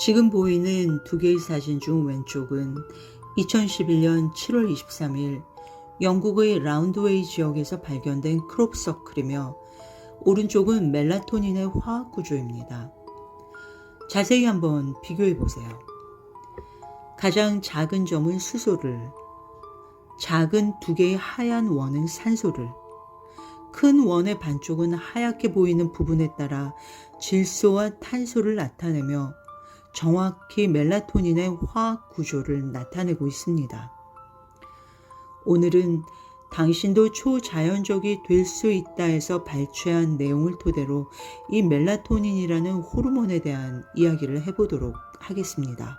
지금 보이는 두 개의 사진 중 왼쪽은 2011년 7월 23일 영국의 라운드웨이 지역에서 발견된 크롭서클이며 오른쪽은 멜라토닌의 화학 구조입니다. 자세히 한번 비교해 보세요. 가장 작은 점은 수소를, 작은 두 개의 하얀 원은 산소를, 큰 원의 반쪽은 하얗게 보이는 부분에 따라 질소와 탄소를 나타내며 정확히 멜라토닌의 화학 구조를 나타내고 있습니다. 오늘은 당신도 초자연적이 될 수 있다 해서 발췌한 내용을 토대로 이 멜라토닌이라는 호르몬에 대한 이야기를 해보도록 하겠습니다.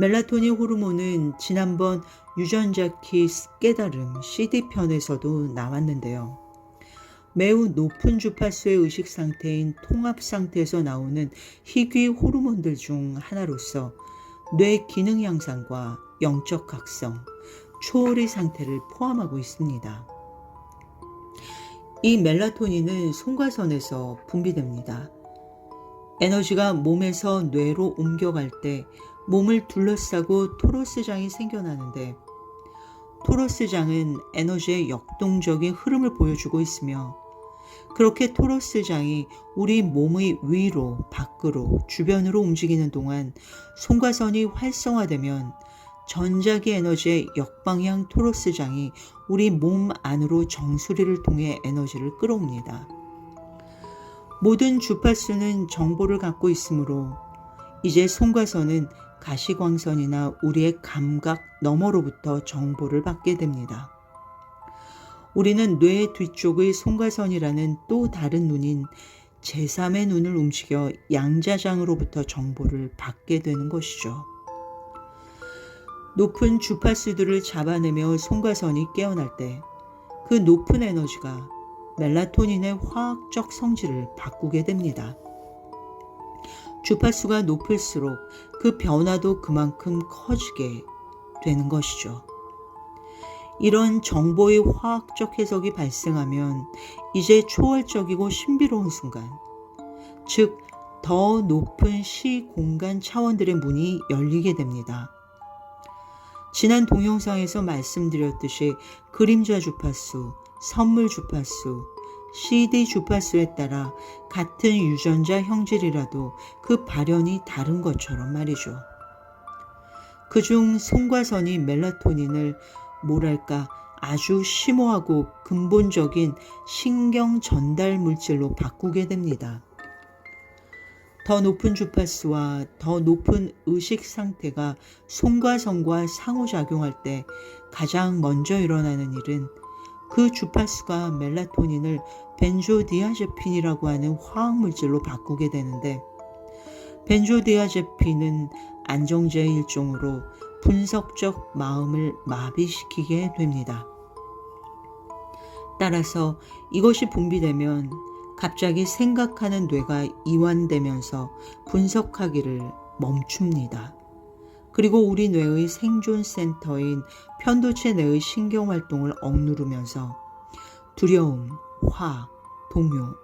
멜라토닌 호르몬은 지난번 유전자 키 깨달음 CD편에서도 나왔는데요. 매우 높은 주파수의 의식 상태인 통합 상태에서 나오는 희귀 호르몬들 중 하나로서 뇌 기능 향상과 영적 각성, 초월의 상태를 포함하고 있습니다. 이 멜라토닌은 송과선에서 분비됩니다. 에너지가 몸에서 뇌로 옮겨갈 때 몸을 둘러싸고 토로스장이 생겨나는데 토로스장은 에너지의 역동적인 흐름을 보여주고 있으며 그렇게 토로스장이 우리 몸의 위로, 밖으로, 주변으로 움직이는 동안 송과선이 활성화되면 전자기 에너지의 역방향 토로스장이 우리 몸 안으로 정수리를 통해 에너지를 끌어옵니다. 모든 주파수는 정보를 갖고 있으므로 이제 송과선은 가시광선이나 우리의 감각 너머로부터 정보를 받게 됩니다. 우리는 뇌 뒤쪽의 송과선이라는 또 다른 눈인 제3의 눈을 움직여 양자장으로부터 정보를 받게 되는 것이죠. 높은 주파수들을 잡아내며 송과선이 깨어날 때 그 높은 에너지가 멜라토닌의 화학적 성질을 바꾸게 됩니다. 주파수가 높을수록 그 변화도 그만큼 커지게 되는 것이죠. 이런 정보의 화학적 해석이 발생하면 이제 초월적이고 신비로운 순간, 즉, 더 높은 시 공간 차원들의 문이 열리게 됩니다. 지난 동영상에서 말씀드렸듯이 그림자 주파수, 선물 주파수, CD 주파수에 따라 같은 유전자 형질이라도 그 발현이 다른 것처럼 말이죠. 그중 송과선이 멜라토닌을 뭐랄까 아주 심오하고 근본적인 신경 전달 물질로 바꾸게 됩니다. 더 높은 주파수와 더 높은 의식 상태가 송과선과 상호작용할 때 가장 먼저 일어나는 일은 그 주파수가 멜라토닌을 벤조디아제핀이라고 하는 화학물질로 바꾸게 되는데 벤조디아제핀은 안정제의 일종으로 분석적 마음을 마비시키게 됩니다. 따라서 이것이 분비되면 갑자기 생각하는 뇌가 이완되면서 분석하기를 멈춥니다. 그리고 우리 뇌의 생존 센터인 편도체 내의 신경 활동을 억누르면서 두려움, 화, 동요,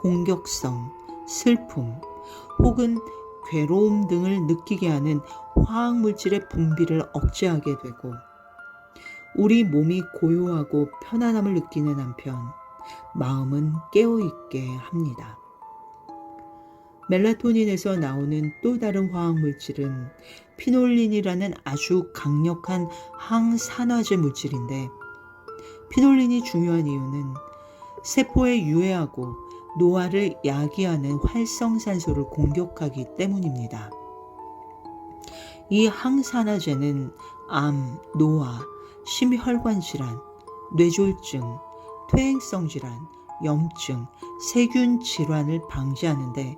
공격성, 슬픔 혹은 괴로움 등을 느끼게 하는 화학 물질의 분비를 억제하게 되고 우리 몸이 고요하고 편안함을 느끼는 한편 마음은 깨어있게 합니다. 멜라토닌에서 나오는 또 다른 화학 물질은 피놀린이라는 아주 강력한 항산화제 물질인데 피놀린이 중요한 이유는 세포에 유해하고 노화를 야기하는 활성산소를 공격하기 때문입니다. 이 항산화제는 암, 노화, 심혈관 질환, 뇌졸중, 퇴행성 질환, 염증, 세균 질환을 방지하는데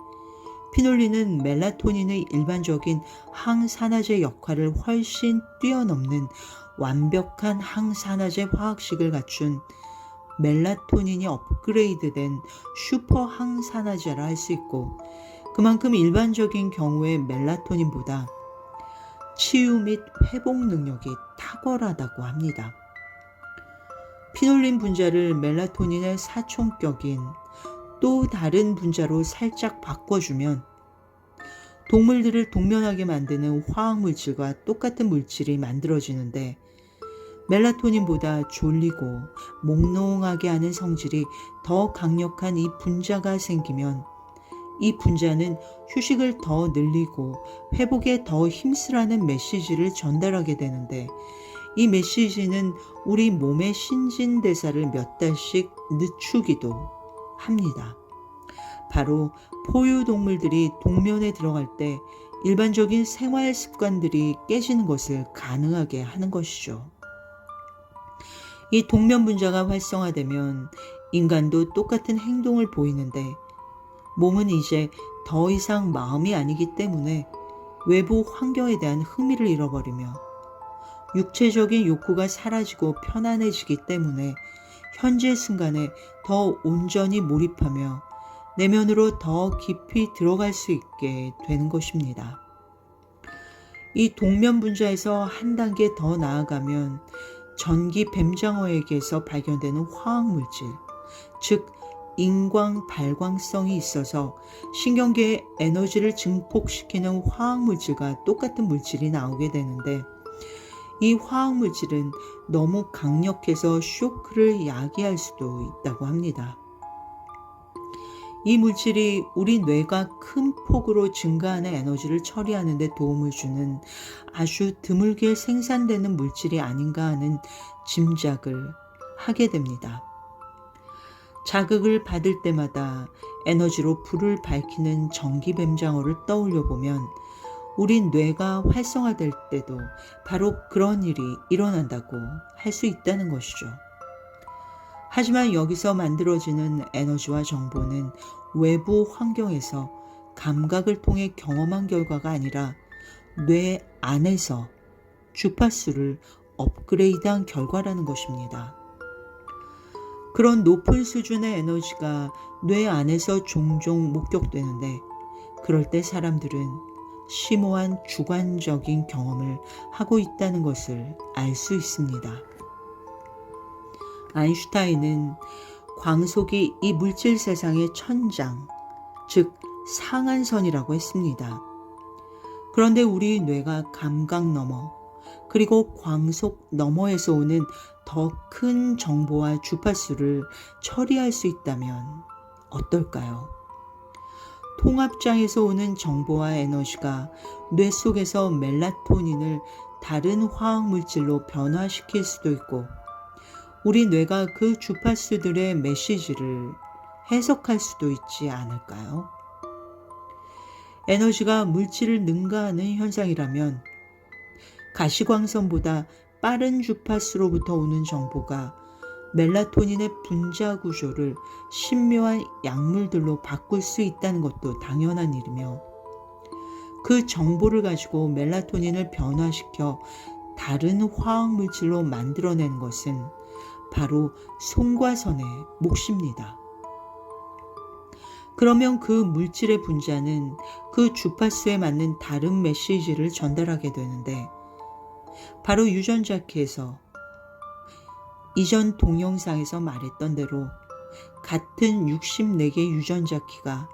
피놀린은 멜라토닌의 일반적인 항산화제 역할을 훨씬 뛰어넘는 완벽한 항산화제 화학식을 갖춘 멜라토닌이 업그레이드된 슈퍼 항산화제라 할 수 있고 그만큼 일반적인 경우의 멜라토닌보다 치유 및 회복 능력이 탁월하다고 합니다. 피놀린 분자를 멜라토닌의 사촌격인 또 다른 분자로 살짝 바꿔주면 동물들을 동면하게 만드는 화학 물질과 똑같은 물질이 만들어지는데 멜라토닌보다 졸리고 몽롱하게 하는 성질이 더 강력한 이 분자가 생기면 이 분자는 휴식을 더 늘리고 회복에 더 힘쓰라는 메시지를 전달하게 되는데 이 메시지는 우리 몸의 신진대사를 몇 달씩 늦추기도 합니다. 바로 포유동물들이 동면에 들어갈 때 일반적인 생활 습관들이 깨지는 것을 가능하게 하는 것이죠. 이 동면 분자가 활성화되면 인간도 똑같은 행동을 보이는데 몸은 이제 더 이상 마음이 아니기 때문에 외부 환경에 대한 흥미를 잃어버리며 육체적인 욕구가 사라지고 편안해지기 때문에 현재 순간에 더 온전히 몰입하며 내면으로 더 깊이 들어갈 수 있게 되는 것입니다. 이 동면 분자에서 한 단계 더 나아가면 전기 뱀장어에게서 발견되는 화학물질, 즉 인광 발광성이 있어서 신경계의 에너지를 증폭시키는 화학물질과 똑같은 물질이 나오게 되는데 이 화학물질은 너무 강력해서 쇼크를 야기할 수도 있다고 합니다. 이 물질이 우리 뇌가 큰 폭으로 증가하는 에너지를 처리하는 데 도움을 주는 아주 드물게 생산되는 물질이 아닌가 하는 짐작을 하게 됩니다. 자극을 받을 때마다 에너지로 불을 밝히는 전기뱀장어를 떠올려 보면 우리 뇌가 활성화될 때도 바로 그런 일이 일어난다고 할 수 있다는 것이죠. 하지만 여기서 만들어지는 에너지와 정보는 외부 환경에서 감각을 통해 경험한 결과가 아니라 뇌 안에서 주파수를 업그레이드한 결과라는 것입니다. 그런 높은 수준의 에너지가 뇌 안에서 종종 목격되는데 그럴 때 사람들은 심오한 주관적인 경험을 하고 있다는 것을 알 수 있습니다. 아인슈타인은 광속이 이 물질 세상의 천장, 즉 상한선이라고 했습니다. 그런데 우리 뇌가 감각 너머, 그리고 광속 너머에서 오는 더 큰 정보와 주파수를 처리할 수 있다면 어떨까요? 통합장에서 오는 정보와 에너지가 뇌 속에서 멜라토닌을 다른 화학 물질로 변화시킬 수도 있고 우리 뇌가 그 주파수들의 메시지를 해석할 수도 있지 않을까요? 에너지가 물질을 능가하는 현상이라면 가시광선보다 빠른 주파수로부터 오는 정보가 멜라토닌의 분자 구조를 신묘한 약물들로 바꿀 수 있다는 것도 당연한 일이며 그 정보를 가지고 멜라토닌을 변화시켜 다른 화학 물질로 만들어낸 것은 바로 송과선의 몫입니다. 그러면 그 물질의 분자는 그 주파수에 맞는 다른 메시지를 전달하게 되는데 바로 유전자키에서 이전 동영상에서 말했던 대로 같은 64개 유전자키가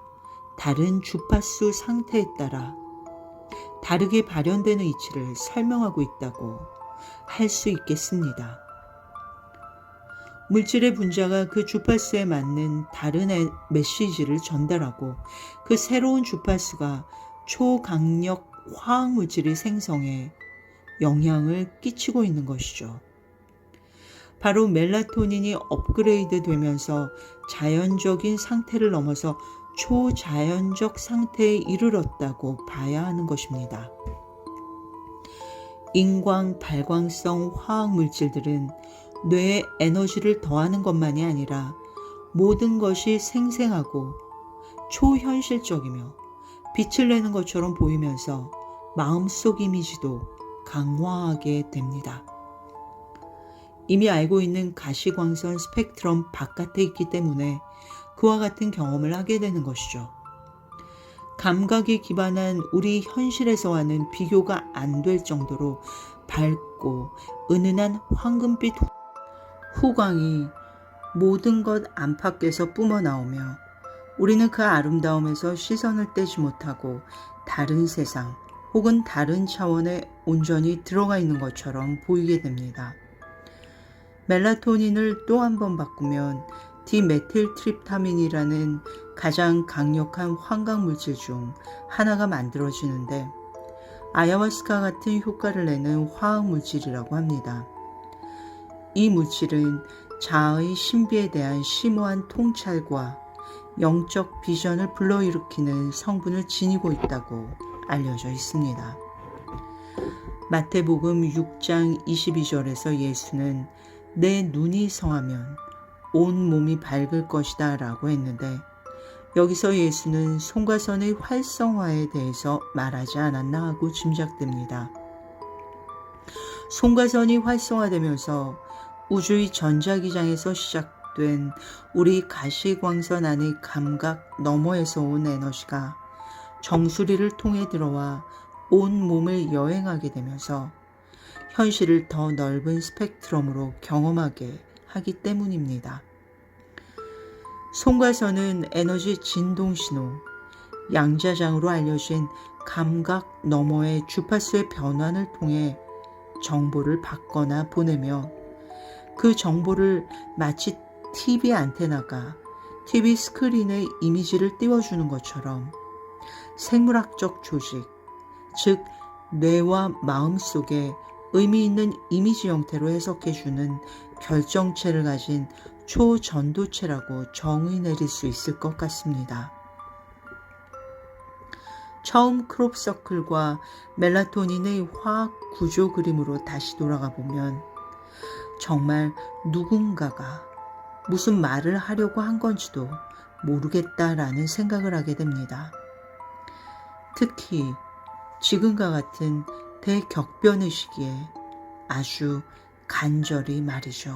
다른 주파수 상태에 따라 다르게 발현되는 이치를 설명하고 있다고 할 수 있겠습니다. 물질의 분자가 그 주파수에 맞는 다른 메시지를 전달하고 그 새로운 주파수가 초강력 화학 물질이 생성해 영향을 끼치고 있는 것이죠. 바로 멜라토닌이 업그레이드 되면서 자연적인 상태를 넘어서 초자연적 상태에 이르렀다고 봐야 하는 것입니다. 인광 발광성 화학 물질들은 뇌에 에너지를 더하는 것만이 아니라 모든 것이 생생하고 초현실적이며 빛을 내는 것처럼 보이면서 마음속 이미지도 강화하게 됩니다. 이미 알고 있는 가시광선 스펙트럼 바깥에 있기 때문에 그와 같은 경험을 하게 되는 것이죠. 감각에 기반한 우리 현실에서와는 비교가 안 될 정도로 밝고 은은한 황금빛 후광이 모든 것 안팎에서 뿜어 나오며 우리는 그 아름다움에서 시선을 떼지 못하고 다른 세상 혹은 다른 차원에 온전히 들어가 있는 것처럼 보이게 됩니다. 멜라토닌을 또 한 번 바꾸면 디메틸트립타민이라는 가장 강력한 환각 물질 중 하나가 만들어지는데 아야와스카 같은 효과를 내는 화학 물질이라고 합니다. 이 물질은 자아의 신비에 대한 심오한 통찰과 영적 비전을 불러일으키는 성분을 지니고 있다고 알려져 있습니다. 마태복음 6장 22절에서 예수는 내 눈이 성하면 온 몸이 밝을 것이다 라고 했는데 여기서 예수는 송가선의 활성화에 대해서 말하지 않았나 하고 짐작됩니다. 송가선이 활성화되면서 우주의 전자기장에서 시작된 우리 가시광선 안의 감각 너머에서 온 에너지가 정수리를 통해 들어와 온 몸을 여행하게 되면서 현실을 더 넓은 스펙트럼으로 경험하게 하기 때문입니다. 송가선은 에너지 진동신호, 양자장으로 알려진 감각 너머의 주파수의 변환을 통해 정보를 받거나 보내며 그 정보를 마치 TV 안테나가 TV 스크린에 이미지를 띄워주는 것처럼 생물학적 조직, 즉 뇌와 마음 속에 의미 있는 이미지 형태로 해석해주는 결정체를 가진 초전도체라고 정의 내릴 수 있을 것 같습니다. 처음 크롭서클과 멜라토닌의 화학 구조 그림으로 다시 돌아가 보면 정말 누군가가 무슨 말을 하려고 한 건지도 모르겠다라는 생각을 하게 됩니다. 특히 지금과 같은 대격변의 시기에 아주 간절히 말이죠.